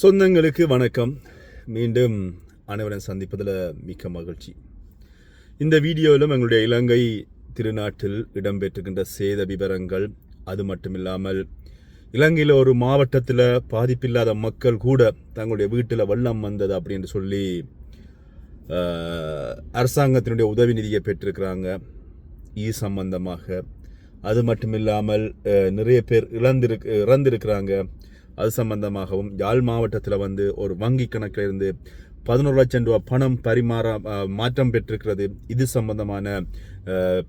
சொந்தங்களுக்கு வணக்கம். மீண்டும் அனைவரும் சந்திப்பதில் மிக்க மகிழ்ச்சி. இந்த வீடியோவிலும் எங்களுடைய இலங்கை திருநாட்டில் இடம்பெற்றுகின்ற சேத விவரங்கள் அது மட்டும் இல்லாமல் இலங்கையில் ஒரு மாவட்டத்தில் பாதிப்பில்லாத மக்கள் கூட தங்களுடைய வீட்டில் வெள்ளம் வந்தது அப்படின்னு சொல்லி அரசாங்கத்தினுடைய உதவி நிதியை பெற்றிருக்கிறாங்க. இது சம்பந்தமாக. அது மட்டும் இல்லாமல் நிறைய பேர் இழந்திருக்கு இறந்திருக்கிறாங்க. அது சம்பந்தமாகவும் யாழ் மாவட்டத்தில் வந்து ஒரு வங்கி கணக்கில் இருந்து பதினோரு லட்சம் ரூபாய் பணம் பரிமாற மாற்றம் பெற்றிருக்கிறது. இது சம்பந்தமான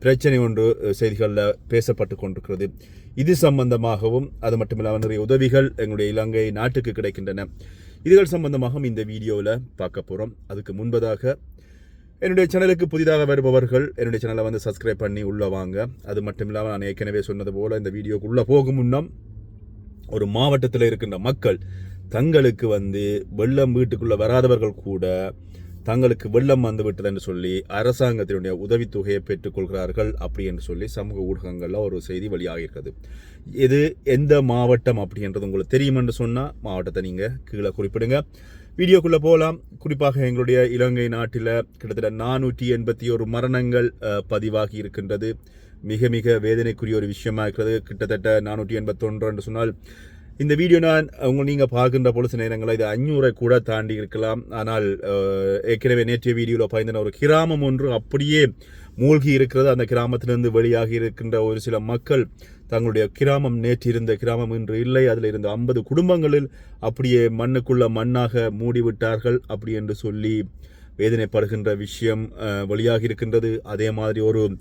பிரச்சனை ஒன்று செய்திகளில் பேசப்பட்டு கொண்டிருக்கிறது. இது சம்பந்தமாகவும் அது மட்டுமில்லாமல் நிறைய உதவிகள் எங்களுடைய இலங்கை நாட்டுக்கு கிடைக்கின்றன. இதுகள் சம்பந்தமாகவும் இந்த வீடியோவில் பார்க்க போகிறோம் அதுக்கு முன்பதாக என்னுடைய சேனலுக்கு புதிதாக வருபவர்கள் என்னுடைய சேனலை வந்து சப்ஸ்கிரைப் பண்ணி உள்ளே வாங்க. அது மட்டும் இல்லாமல் நான் ஏற்கனவே சொன்னது போல இந்த வீடியோக்குள்ளே போகும் முன்னம் ஒரு மாவட்டத்தில் இருக்கின்ற மக்கள் தங்களுக்கு வந்து வெள்ளம் வீட்டுக்குள்ளே வராதவர்கள் கூட தங்களுக்கு வெள்ளம் வந்து விட்டது என்று சொல்லி அரசாங்கத்தினுடைய உதவித்தொகையை பெற்றுக்கொள்கிறார்கள் அப்படி என்று சொல்லி சமூக ஊடகங்களில் ஒரு செய்தி வெளியாகிறது இது எந்த மாவட்டம் அப்படின்றது உங்களுக்கு தெரியும் என்று சொன்னால் மாவட்டத்தை நீங்கள் கீழே குறிப்பிடுங்க. வீடியோக்குள்ளே போகலாம் குறிப்பாக எங்களுடைய இலங்கை நாட்டில் கிட்டத்தட்ட நானூற்றி எண்பத்தி ஒரு மரணங்கள் பதிவாகி இருக்கின்றது. மிக மிக வேதனைக்குரிய ஒரு விஷயமா இருக்கிறது. கிட்டத்தட்ட நானூற்றி எண்பத்தொன்று என்று சொன்னால் இந்த வீடியோ நான் உங்க நீங்கள் பார்க்கின்ற போல சில நேரங்களில் இது அஞ்சூரை கூட தாண்டி இருக்கலாம். ஆனால் ஏற்கனவே நேற்றைய வீடியோவில் பயந்தன ஒரு கிராமம் ஒன்று அப்படியே மூழ்கி இருக்கிறது. அந்த கிராமத்திலிருந்து வெளியாகி இருக்கின்ற ஒரு சில மக்கள் தங்களுடைய கிராமம் நேற்று இருந்த கிராமம் இன்று இல்லை. அதில் இருந்த ஐம்பது குடும்பங்களில் அப்படியே மண்ணுக்குள்ள மண்ணாக மூடிவிட்டார்கள் அப்படி என்று சொல்லி வேதனைப்படுகின்ற விஷயம் வெளியாகி இருக்கின்றது. அதே மாதிரி ஒரு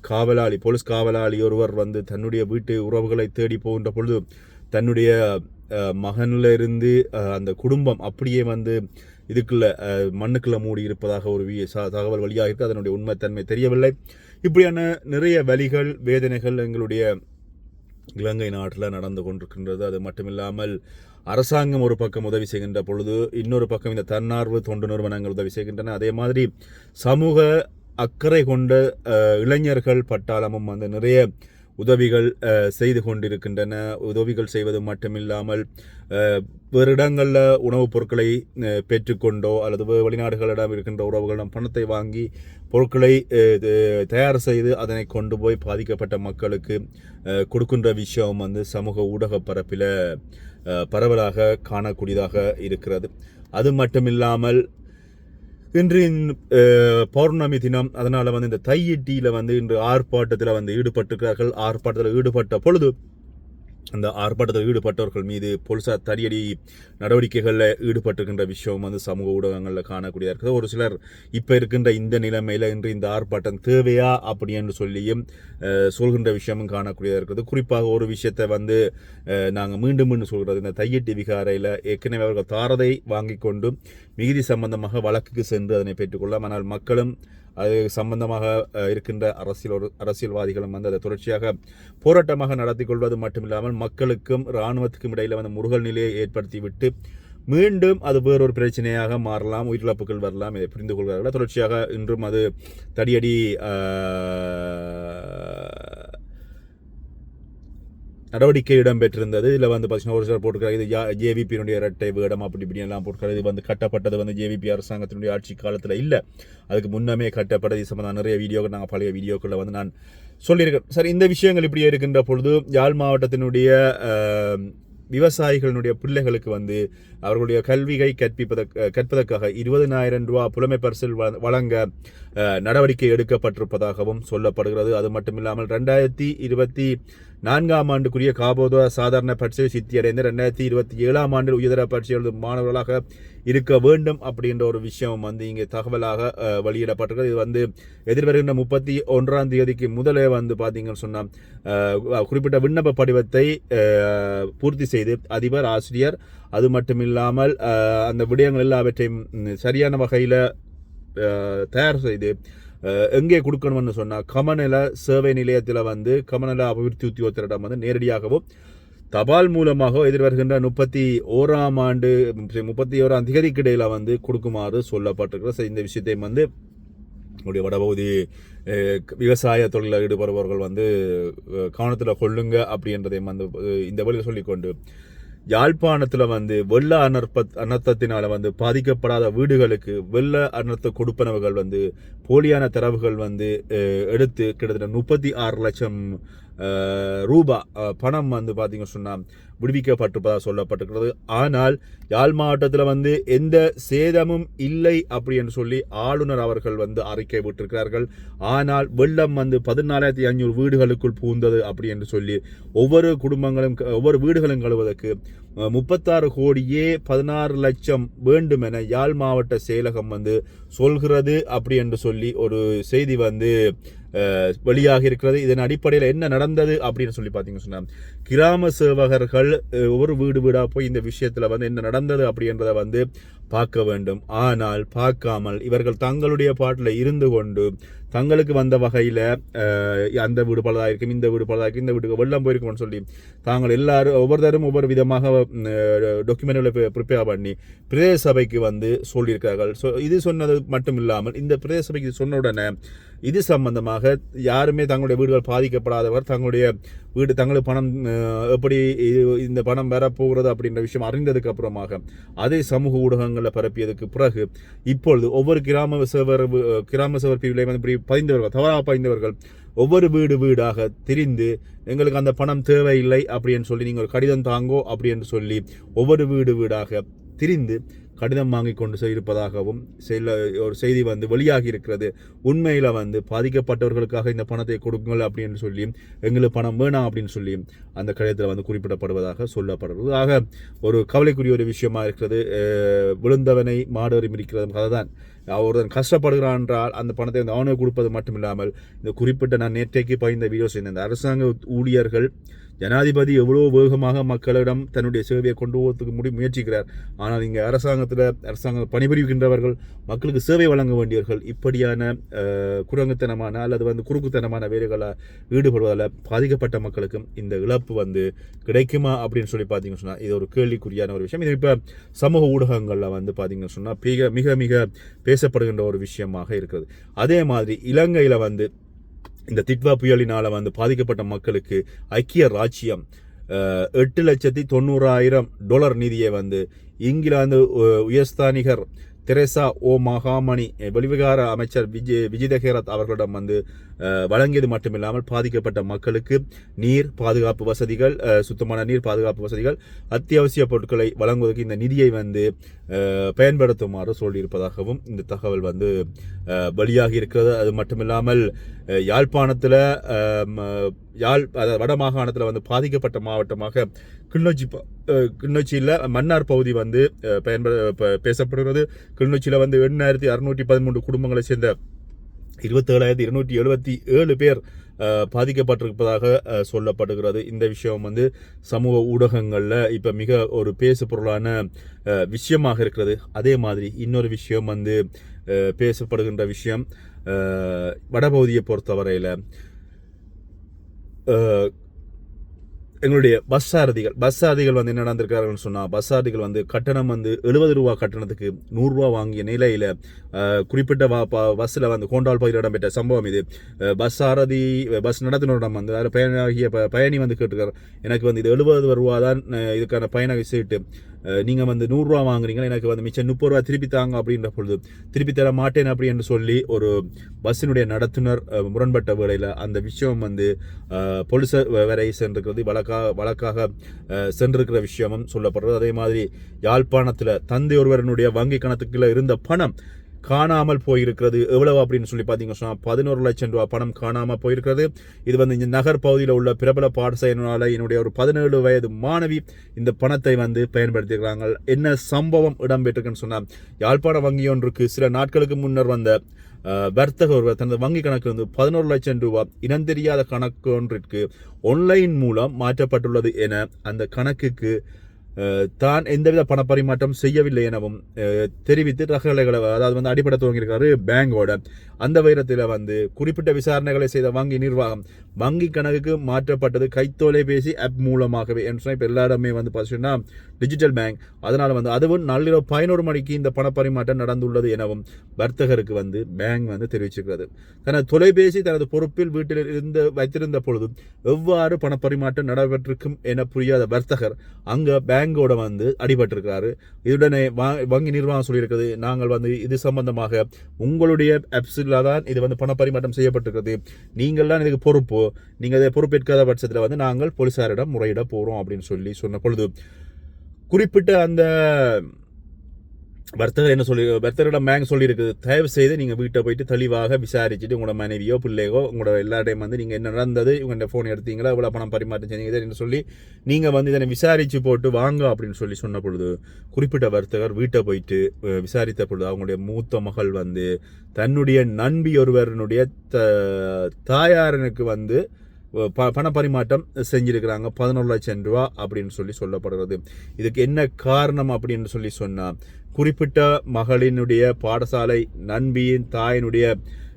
காவலாளி போலீஸ் காவலாளி ஒருவர் வந்து தன்னுடைய வீட்டு உறவுகளை தேடி போகின்ற பொழுது தன்னுடைய மகனிலிருந்து இருந்து அந்த குடும்பம் அப்படியே வந்து இதுக்குள்ள மண்ணுக்குள்ள மூடி இருப்பதாக ஒரு வி- தகவல் வழியாக இருக்குது அதனுடைய உண்மைத்தன்மை தெரியவில்லை. இப்படியான நிறைய வலிகள் வேதனைகள் எங்களுடைய இலங்கை நாட்டில் நடந்து கொண்டிருக்கின்றது. அது மட்டுமில்லாமல் அரசாங்கம் ஒரு பக்கம் உதவி செய்கின்ற பொழுது இன்னொரு பக்கம் இந்த தன்னார்வ தொண்டு நிறுவனங்கள் உதவி செய்கின்றன. அதே மாதிரி சமூக அக்கறை கொண்ட இளைஞர்கள் பட்டாளமும் வந்து நிறைய உதவிகள் செய்து கொண்டிருக்கின்றன. உதவிகள் செய்வது மட்டுமில்லாமல் வேறு இடங்களில் உணவுப் பொருட்களை பெற்றுக்கொண்டோ அல்லது வெளிநாடுகளிடம் இருக்கின்ற உறவுகளிடம் பணத்தை வாங்கி பொருட்களை இது தயார் செய்து அதனை கொண்டு போய் பாதிக்கப்பட்ட மக்களுக்கு கொடுக்கின்ற விஷயம் வந்து சமூக ஊடக பரப்பில் பரவலாக காணக்கூடியதாக இருக்கிறது. அது மட்டுமில்லாமல் இன்று பௌர்ணமி தினம். அதனால் வந்து இந்த தையட்டியில் வந்து இன்று ஆர்ப்பாட்டத்தில் வந்து ஈடுபட்டிருக்கிறார்கள். ஆர்ப்பாட்டத்தில் ஈடுபட்ட பொழுது அந்த ஆர்ப்பாட்டத்தில் ஈடுபட்டவர்கள் மீது போலீஸார் தடியடி நடவடிக்கைகளில் ஈடுபட்டிருக்கின்ற விஷயம் வந்து சமூக ஊடகங்களில் காணக்கூடியதாக இருக்குது. ஒரு சிலர் இப்போ இருக்கின்ற இந்த நிலைமையில் இன்று இந்த ஆர்ப்பாட்டம் தேவையா அப்படி என்று சொல்லியும் சொல்கின்ற விஷயமும் காணக்கூடியதாக இருக்குது. குறிப்பாக ஒரு விஷயத்தை வந்து நாங்கள் மீண்டும் மீண்டும் சொல்கிறது இந்த தையட்டி விகாரையில் ஏற்கனவே அவர்கள் தாரதை வாங்கி கொண்டு மிகுதி சம்பந்தமாக வழக்குக்கு சென்று அதனை பெற்றுக்கொள்ளலாம். ஆனால் மக்களும் அது சம்பந்தமாக இருக்கின்ற அரசியல் ஒரு அரசியல்வாதிகளும் வந்து அதை தொடர்ச்சியாக போராட்டமாக நடத்தி கொள்வது மட்டுமில்லாமல் மக்களுக்கும் இராணுவத்துக்கும் இடையில் வந்து முருகல் நிலையை ஏற்படுத்திவிட்டு மீண்டும் அது வேறொரு பிரச்சனையாக மாறலாம் உயிரிழப்புகள் வரலாம் இதை புரிந்து கொள்கிறார்கள் தொடர்ச்சியாக இன்றும் அது தடியடி நடவடிக்கை இடம்பெற்றிருந்தது. இதில் வந்து பார்த்தீங்கன்னா ஒரு சிலர் போட்டிருக்காங்க இது ஜேவிபியினுடைய இரட்டை வேடம் அப்படி இப்படி எல்லாம் போட்டிருக்காரு இது வந்து கட்டப்பட்டது வந்து ஜேவிபி அரசாங்கத்தினுடைய ஆட்சி காலத்தில் இல்லை. அதுக்கு முன்னமே கட்டப்பட்டது. இது சம்பந்தமான நிறைய வீடியோக்கள் நாங்கள் பழைய வீடியோக்களில் வந்து நான் சொல்லியிருக்கேன். சார் இந்த விஷயங்கள் இப்படி இருக்கின்ற பொழுது யாழ் மாவட்டத்தினுடைய விவசாயிகளினுடைய பிள்ளைகளுக்கு வந்து அவர்களுடைய கல்வியை கற்பிப்பதற்கு கற்பதற்காக இருபதனாயிரம் ரூபா புலமை பரிசில் வ- வழங்க நடவடிக்கை எடுக்கப்பட்டிருப்பதாகவும் சொல்லப்படுகிறது. அது மட்டும் இல்லாமல் ரெண்டாயிரத்தி இருபத்தி நான்காம் ஆண்டுக்குரிய காபோதா சாதாரண பரீட்சை சித்தியடைந்து ரெண்டாயிரத்தி இருபத்தி ஏழாம் ஆண்டில் உயர்தர பரீட்சை எழுதும் மாணவர்களாக இருக்க வேண்டும் அப்படின்ற ஒரு விஷயம் வந்து இங்கே தகவலாக வெளியிடப்பட்டிருக்கு இது வந்து எதிர்வருகின்ற முப்பத்தி ஒன்றாம் தேதிக்கு முதலே வந்து பார்த்தீங்கன்னு சொன்னால் குறிப்பிட்ட விண்ணப்ப படிவத்தை பூர்த்தி செய்து அதிபர் ஆசிரியர் அது மட்டும் இல்லாமல் அந்த விடயங்கள் எல்லாவற்றையும் சரியான வகையில் தயார் செய்து எங்கே கொடுக்கணும்னு சொன்னால் கமநல சேவை நிலையத்தில் வந்து கமநல அபிவிருத்தி உத்தியோகத்தரிடம் வந்து நேரடியாகவும் தபால் மூலமாக எதிர்வருகின்ற முப்பத்தி ஓராம் ஆண்டு முப்பத்தி ஓராம் திகதிக்கு வந்து கொடுக்குமாறு சொல்லப்பட்டிருக்கிறது இந்த விஷயத்தையும் வந்து நம்முடைய வடபகுதி விவசாய தொழிலில் ஈடுபடுபவர்கள் வந்து கவனத்தில் கொள்ளுங்க அப்படின்றதையும் வந்து இந்த வழியில் சொல்லிக்கொண்டு யாழ்ப்பாணத்தில் வந்து வெள்ள அனர்ப்ப அனர்த்தத்தினால் வந்து பாதிக்கப்படாத வீடுகளுக்கு வெள்ள அனர்த்த கொடுப்பனவுகள் வந்து போலியான தரவுகள் வந்து எடுத்து கிட்டத்தட்ட முப்பத்தி ஆறு லட்சம் ரூபா பணம் வந்து பார்த்திங்க சொன்னால் விடுவிக்கப்பட்டிருப்பதாக சொல்லப்பட்டிருக்கிறது. ஆனால் யாழ் மாவட்டத்தில் வந்து எந்த சேதமும் இல்லை அப்படி என்று சொல்லி ஆளுநர் அவர்கள் வந்து அறிக்கை விட்டிருக்கிறார்கள். ஆனால் வெள்ளம் வந்து பதினாலாயிரத்தி ஐநூறு வீடுகளுக்குள் பூந்தது அப்படி என்று சொல்லி ஒவ்வொரு குடும்பங்களும் ஒவ்வொரு வீடுகளும் கழுவதற்கு முப்பத்தாறு கோடியே பதினாறு லட்சம் வேண்டும் என யாழ் மாவட்ட செயலகம் வந்து சொல்கிறது அப்படி என்று சொல்லி ஒரு செய்தி வந்து வெளியாகி இருக்கிறது. இதன் அடிப்படையில் என்ன நடந்தது அப்படின்னு சொல்லி பார்த்தீங்கன்னு சொன்னா கிராம சேவகர்கள் ஒவ்வொரு வீடு வீடாக போய் இந்த விஷயத்தில் வந்து என்ன நடந்தது அப்படின்றத வந்து பார்க்க வேண்டும் ஆனால் பார்க்காமல் இவர்கள் தங்களுடைய பாட்டில் இருந்து கொண்டு தங்களுக்கு வந்த வகையில் அந்த வீடு பலதாக இருக்கும் இந்த வீடு பலதாக இருக்கும் இந்த வீட்டுக்கு வெள்ளம் போயிருக்கும்னு சொல்லி தாங்கள் எல்லாரும் ஒவ்வொருத்தரும் ஒவ்வொரு விதமாக டாக்குமெண்ட்களை ப்ரிப்பேர் பண்ணி பிரதேச சபைக்கு வந்து சொல்லியிருக்கார்கள் ஸோ இது சொன்னது மட்டும் இல்லாமல் இந்த பிரதேச சபைக்கு சொன்ன உடனே இது சம்பந்தமாக யாருமே தங்களுடைய வீடுகள் பாதிக்கப்படாதவர் தங்களுடைய வீடு தங்களுக்கு பணம் எப்படி இந்த பணம் வரப்போகிறது அப்படின்ற விஷயம் அறிந்ததுக்கு அப்புறமாக அதே சமூக ஊடகங்களில் பரப்பியதுக்கு பிறகு இப்பொழுது ஒவ்வொரு கிராம சேவர் கிராம சேவர் பிரிவிலையும் வந்து இப்படி பதிந்தவர்கள் தவறாக பதிந்தவர்கள் ஒவ்வொரு வீடு வீடாக திரிந்து எங்களுக்கு அந்த பணம் தேவையில்லை அப்படின்னு சொல்லி நீங்கள் ஒரு கடிதம் தாங்கோ அப்படின்னு சொல்லி ஒவ்வொரு வீடு வீடாக திரிந்து கடிதம் வாங்கி கொண்டு இருப்பதாகவும் சில ஒரு செய்தி வந்து வெளியாகி இருக்கிறது உண்மையில் வந்து பாதிக்கப்பட்டவர்களுக்காக இந்த பணத்தை கொடுங்கள் அப்படின்னு சொல்லி எங்களுக்கு பணம் வேணாம் அப்படின்னு சொல்லி அந்த கடிதத்தில் வந்து குறிப்பிடப்படுவதாக சொல்லப்படுவது ஆக ஒரு கவலைக்குரிய ஒரு விஷயமா இருக்கிறது. விழுந்தவனை மாடோரி இருக்கிறது கதை தான் ஒருத்தன் கஷ்டப்படுகிறான் என்றால் அந்த பணத்தை வந்து அவனுக்கு கொடுப்பது மட்டும் இல்லாமல் இந்த குறிப்பிட்ட நான் நேற்றைக்கு பயந்த வீடியோஸ் இந்த அரசாங்க ஊழியர்கள் ஜனாதிபதி எவ்வளோ வேகமாக மக்களிடம் தன்னுடைய சேவையை கொண்டு போவதற்கு முடி முயற்சிக்கிறார். ஆனால் இங்கே அரசாங்கத்தில் அரசாங்கம் பணிபுரிகின்றவர்கள் மக்களுக்கு சேவை வழங்க வேண்டியவர்கள் இப்படியான குரங்குத்தனமான அல்லது வந்து குறுக்குத்தனமான வேலைகளை ஈடுபடுவதால் பாதிக்கப்பட்ட மக்களுக்கும் இந்த இழப்பு வந்து கிடைக்குமா அப்படின்னு சொல்லி பார்த்தீங்கன்னு சொன்னால் இது ஒரு கேள்விக்குறியான ஒரு விஷயம். இது இப்போ சமூக ஊடகங்களில் வந்து பார்த்தீங்கன்னு சொன்னால் மிக மிக மிக பேசப்படுகின்ற ஒரு விஷயமாக இருக்கிறது. அதே மாதிரி இலங்கையில் வந்து இந்த திட்வா புயலினால் வந்து பாதிக்கப்பட்ட மக்களுக்கு ஐக்கிய ராச்சியம் எட்டு லட்சத்தி தொண்ணூறாயிரம் டாலர் நிதியை வந்து இங்கிலாந்து உயர்ஸ்தானிகர் தெரேசா ஓ மகாமணி வெளிவிகார அமைச்சர் விஜய் விஜிதஹேரத் அவர்களிடம் வந்து வழங்கியது மட்டுமில்லாமல் பாதிக்கப்பட்ட மக்களுக்கு நீர் பாதுகாப்பு வசதிகள் சுத்தமான நீர் பாதுகாப்பு வசதிகள் அத்தியாவசிய பொருட்களை வழங்குவதற்கு இந்த நிதியை வந்து பயன்படுத்துமாறு சொல்லியிருப்பதாகவும் இந்த தகவல் வந்து அஹ், வெளியாகி இருக்கிறது. அது மட்டுமில்லாமல் யாழ்ப்பாணத்தில் யாழ் அதாவது வட மாகாணத்தில் வந்து பாதிக்கப்பட்ட மாவட்டமாக கிளிநொச்சி ப- கிளிநொச்சியில் மன்னார் பகுதி வந்து அஹ், பயன்பட பேசப்படுகிறது. கிளிநொச்சியில் வந்து எண்ணாயிரத்தி அறுநூற்றி பதிமூன்று குடும்பங்களை சேர்ந்த இருபத்தேழாயிரத்தி இருநூற்றி எழுபத்தி ஏழு பேர் பாதிக்கப்பட்டிருப்பதாக சொல்லப்படுகிறது. இந்த விஷயம் வந்து சமூக ஊடகங்களில் இப்போ மிக ஒரு பேசு பொருளான விஷயமாக இருக்கிறது. அதே மாதிரி இன்னொரு விஷயம் வந்து பேசப்படுகின்ற விஷயம் வடபகுதியை பொறுத்தவரையில் எங்களுடைய பஸ் சாரதிகள் பஸ் சாரதிகள் வந்து என்ன நடந்திருக்காருன்னு சொன்னால் பஸ் சாரதிகள் வந்து கட்டணம் வந்து எழுபது ரூபா கட்டணத்துக்கு நூறுரூவா வாங்கிய நிலையில் குறிப்பிட்ட வா பஸ்ஸில் வந்து கோண்டால் பகுதியில் இடம்பெற்ற சம்பவம் இது. பஸ் சாரதி பஸ் நடத்துனரிடம் வந்து அதில் பயனாகிய ப- பயணி வந்து கேட்டுருக்காரு. எனக்கு வந்து இது எழுபது ரூபா தான் இதுக்கான பயண சீட்டு நீங்கள் வந்து நூறுரூவா வாங்குறீங்க எனக்கு வந்து மிச்சம் முப்பது ரூபா திருப்பி தாங்க அப்படின்ற பொழுது திருப்பி தர மாட்டேன் அப்படி என்று சொல்லி ஒரு பஸ்ஸினுடைய நடத்துனர் முரண்பட்ட வேளையில் அந்த விஷயம் வந்து பொலிச வரை சென்றிருக்கிறது வழக்காக வழக்காக சென்றிருக்கிற விஷயமும் சொல்லப்படுறது அதே மாதிரி யாழ்ப்பாணத்தில் தந்தை ஒருவரனுடைய வங்கி கணத்துக்குள்ள இருந்த பணம் காணாமல் போயிருக்கிறது. எவ்வளவு அப்படின்னு சொல்லி பார்த்தீங்கன்னா பதினோரு லட்சம் ரூபாய் பணம் காணாமல் போயிருக்கிறது. இது வந்து இந்த நகர் பகுதியில் உள்ள பிரபல பாடசாலையினால என்னுடைய ஒரு பதினேழு வயது மாணவி இந்த பணத்தை வந்து பயன்படுத்தியிருக்கிறாங்க. என்ன சம்பவம் இடம்பெற்றிருக்குன்னு சொன்னால் யாழ்ப்பாண வங்கி ஒன்றுக்கு சில நாட்களுக்கு முன்னர் வந்த வர்த்தக ஒருவர் தனது வங்கி கணக்கு வந்து பதினோரு லட்சம் ரூபாய் இனம் தெரியாத கணக்கு ஒன்றிற்கு ஒன்லைன் மூலம் மாற்றப்பட்டுள்ளது என அந்த கணக்குக்கு தான் எந்தவித பணப்பரிமாற்றம் செய்யவில்லை எனவும் தெரிவித்து ரகலைகளை அதாவது வந்து அடிப்படை துவங்கியிருக்காரு பேங்கோட. அந்த வைரத்தில் வந்து குறிப்பிட்ட விசாரணைகளை செய்த வங்கி நிர்வாகம் வங்கி கணக்குக்கு மாற்றப்பட்டது கைத்தொலைபேசி ஆப் மூலமாகவே என்று இப்போ எல்லா இடமே வந்து பார்த்தீங்கன்னா டிஜிட்டல் பேங்க் அதனால் வந்து அதுவும் நள்ளிரவு பதினோரு மணிக்கு இந்த பணப்பரிமாற்றம் நடந்துள்ளது எனவும் வர்த்தகருக்கு வந்து பேங்க் வந்து தெரிவிச்சிருக்கிறது. தனது தொலைபேசி தனது பொறுப்பில் வீட்டில் இருந்து வைத்திருந்த பொழுது எவ்வாறு பணப்பரிமாற்றம் நடைபெற்றிருக்கும் என புரியாத வர்த்தகர் அங்கே பேங்க் பேங்கோட வந்து அடிபட்டிருக்கிறாரு. இதுடனே வா- வங்கி நிர்வாகம் சொல்லியிருக்கிறது நாங்கள் வந்து இது சம்பந்தமாக உங்களுடைய ஆப்ஸில் தான் இது வந்து பணப்பரிமாற்றம் செய்யப்பட்டிருக்கிறது. நீங்கள் தான் இதுக்கு பொறுப்பு. நீங்கள் இதை பொறுப்பேற்காத பட்சத்தில் வந்து நாங்கள் போலீசாரிடம் முறையிட போகிறோம் அப்படின்னு சொல்லி சொன்ன பொழுது குறிப்பிட்ட அந்த வர்த்தகர் என்ன சொல்லி வர்த்தகரிடம் பேங்க் சொல்லியிருக்குது தயவு செய்து நீங்கள் வீட்டை போயிட்டு தெளிவாக விசாரிச்சுட்டு உங்களோட மனைவியோ பிள்ளையோ உங்களோட எல்லாரையும் வந்து நீங்கள் என்ன நடந்தது இவங்க ஃபோன் எடுத்தீங்களா இவ்வளோ பணம் பரிமாற்றம் செஞ்சீங்க என்று சொல்லி நீங்கள் வந்து இதனை விசாரித்து போட்டு வாங்க அப்படின்னு சொல்லி சொன்ன பொழுது குறிப்பிட்ட வர்த்தகர் வீட்டை போயிட்டு விசாரித்த பொழுது அவங்களுடைய மூத்த மகள் வந்து தன்னுடைய நண்பி ஒருவரனுடைய த தாயாரனுக்கு வந்து ப பண பரிமாற்றம் செஞ்சிருக்கிறாங்க. பதினொரு லட்சம் ரூபா அப்படின்னு சொல்லி சொல்லப்படுகிறது இதுக்கு என்ன காரணம் அப்படின்னு சொல்லி சொன்னால் குறிப்பிட்ட மகளினுடைய பாடசாலை நண்பியின் தாயினுடைய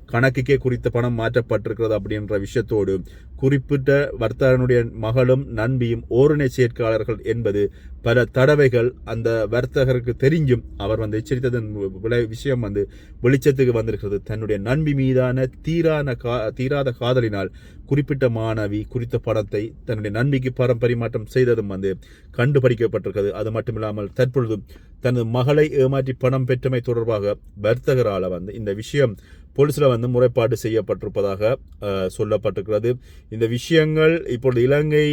கணக்குக்கே குறித்த பணம் மாற்றப்பட்டிருக்கிறது அப்படின்ற விஷயத்தோடு குறிப்பிட்ட வர்த்தகனுடைய மகளும் நண்பியும் ஓரணை சேர்க்கையாளர்கள் என்பது பல தடவைகள் அந்த வர்த்தகருக்கு தெரிஞ்சும் அவர் வந்து எச்சரித்ததன் விளை விஷயம் வந்து வெளிச்சத்துக்கு வந்திருக்கிறது. தன்னுடைய நண்பி மீதான தீரான கா தீராத காதலினால் குறிப்பிட்ட மாணவி குறித்த பணத்தை தன்னுடைய நண்பிக்கு பரம் பரிமாற்றம் செய்ததும் வந்து கண்டுபிடிக்கப்பட்டிருக்கிறது. அது மட்டுமில்லாமல் தற்பொழுது தனது மகளை ஏமாற்றி பணம் பெற்றமை தொடர்பாக வர்த்தகரால் வந்து இந்த விஷயம் போலீஸில் வந்து முறைப்பாடு செய்யப்பட்டிருப்பதாக சொல்லப்பட்டிருக்கிறது. இந்த விஷயங்கள் இப்பொழுது இலங்கை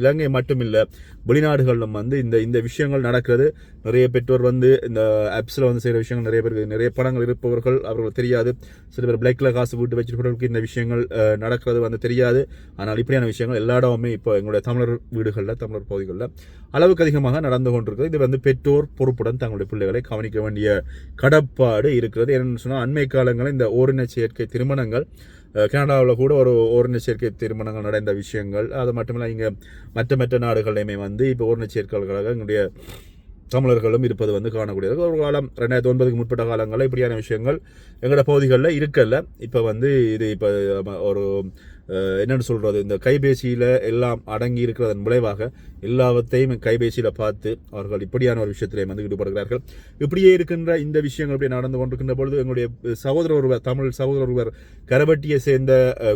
இலங்கை மட்டுமில்லை வெளிநாடுகளிலும் வந்து இந்த இந்த விஷயங்கள் நடக்கிறது. நிறைய பெற்றோர் வந்து இந்த ஆப்ஸில் வந்து செய்கிற விஷயங்கள் நிறைய பேருக்கு நிறைய படங்கள் இருப்பவர்கள் அவர்கள் தெரியாது. சில பேர் பிளாக்ல காசு வீட்டு வச்சிருப்பவர்களுக்கு இந்த விஷயங்கள் நடக்கிறது வந்து தெரியாது. ஆனால் இப்படியான விஷயங்கள் எல்லா இடமுமே இப்போ எங்களுடைய தமிழர் வீடுகளில் தமிழர் பகுதிகளில் அளவுக்கு அதிகமாக நடந்து கொண்டிருக்கிறது. இது வந்து பெற்றோர் பொறுப்புடன் தங்களுடைய பிள்ளைகளை கவனிக்க வேண்டிய கடப்பாடு இருக்கிறது. என்னென்னு சொன்னால் அண்மை காலங்களில் இந்த ஓரின சேர்க்கை திருமணங்கள் கனடாவில் கூட ஒரு ஓரின சேர்க்கை திருமணங்கள் நடந்த விஷயங்கள். அது மட்டுமில்ல இங்கே மற்ற மற்ற நாடுகளையுமே வந்து இப்போ ஓரின சேர்க்கைகளாக எங்களுடைய தமிழர்களும் இருப்பது வந்து காணக்கூடியது. ஒரு காலம் ரெண்டாயிரத்தி ஒன்பதுக்கு முற்பட்ட காலங்களில் இப்படியான விஷயங்கள் எங்களோட பகுதிகளில் இருக்கல இப்போ வந்து இது இப்போ ஒரு என்னென்னு சொல்கிறது இந்த கைபேசியில் எல்லாம் அடங்கி இருக்கிறதன் விளைவாக எல்லாவற்றையும் கைபேசியில் பார்த்து அவர்கள் இப்படியான ஒரு விஷயத்திலே வந்து ஈடுபடுகிறார்கள். இப்படியே இருக்கின்ற இந்த விஷயங்கள் இப்படி நடந்து கொண்டிருக்கின்ற பொழுது எங்களுடைய சகோதரர் ஒருவர் தமிழ் சகோதரர் ஒருவர் கரவட்டியை சேர்ந்த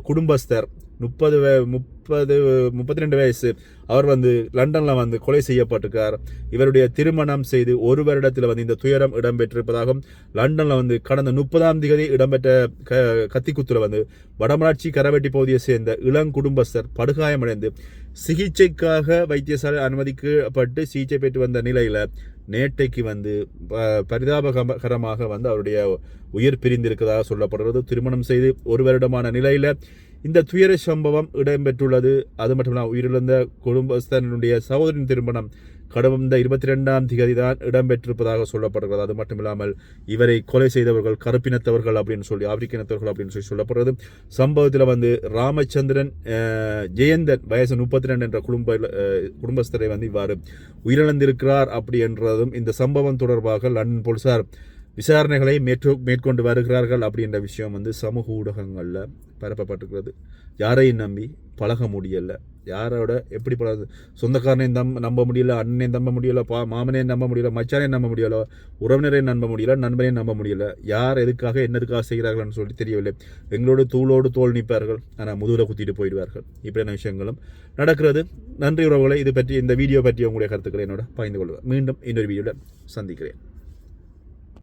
குடும்பஸ்தர் முப்பது முப்பது முப்பத்தி ரெண்டு வயசு அவர் வந்து லண்டனில் வந்து கொலை செய்யப்பட்டிருக்கார் இவருடைய திருமணம் செய்து ஒரு வருடத்தில் வந்து இந்த துயரம் இடம்பெற்றிருப்பதாகவும் லண்டனில் வந்து கடந்த முப்பதாம் தேதி இடம்பெற்ற க கத்திக்குத்துல வந்து வடமராட்சி கரவெட்டி பகுதியை சேர்ந்த இளங்குடும்பஸ்தர் படுகாயமடைந்து சிகிச்சைக்காக வைத்தியசாலை அனுமதிக்கப்பட்டு சிகிச்சை பெற்று வந்த நிலையில் நேற்றைக்கு வந்து ப- பரிதாபகரமாக வந்து அவருடைய உயிர் பிரிந்திருக்கிறதாக சொல்லப்படுறது திருமணம் செய்து ஒரு வருடமான நிலையில் இந்த துயர சம்பவம் இடம்பெற்றுள்ளது. அது மட்டுமல்ல உயிரிழந்த குடும்பஸ்தனுடைய சகோதரின் திருமணம் கடந்த இருபத்தி ரெண்டாம் தேதி தான் இடம்பெற்றிருப்பதாக சொல்லப்படுகிறது. அது மட்டுமில்லாமல் இவரை கொலை செய்தவர்கள் கருப்பினத்தவர்கள் அப்படின்னு சொல்லி ஆப்பிரிக்கினத்தவர்கள் அப்படின்னு சொல்லி சொல்லப்படுறது. சம்பவத்தில் வந்து ராமச்சந்திரன் ஜெயந்தன் வயசு முப்பத்தி ரெண்டு என்ற குடும்ப குடும்பஸ்தரை வந்து இவ்வாறு உயிரிழந்திருக்கிறார் அப்படி என்றதும் இந்த சம்பவம் தொடர்பாக லண்டன் போலீசார் விசாரணைகளை மேற்று மேற்கொண்டு வருகிறார்கள் அப்படின்ற விஷயம் வந்து சமூக ஊடகங்களில் பரப்பப்பட்டிருக்கிறது. யாரையும் நம்பி பழக முடியலை. யாரோட எப்படி பழக சொந்தக்காரனையும் நம்ப நம்ப முடியல அண்ணனையும் நம்ப முடியல பா மாமனையும் நம்ப முடியல மச்சானையும் நம்ப முடியல உறவினரையும் நம்ப முடியல நண்பனையும் நம்ப முடியல. யார் எதுக்காக என்னதுக்காக செய்கிறார்கள்னு சொல்லி தெரியவில்லை. எங்களோட தூளோடு தோல் நிற்பார்கள் ஆனால் முதுகில் குத்திட்டு போயிடுவார்கள். இப்படியான விஷயங்களும் நடக்கிறது. நன்றி உறவுகளை இது பற்றி இந்த வீடியோ பற்றி உங்களுடைய கருத்துக்களை என்னோட பகிர்ந்து கொள்வேன் மீண்டும் இன்னொரு வீடியோவில் சந்திக்கிறேன்.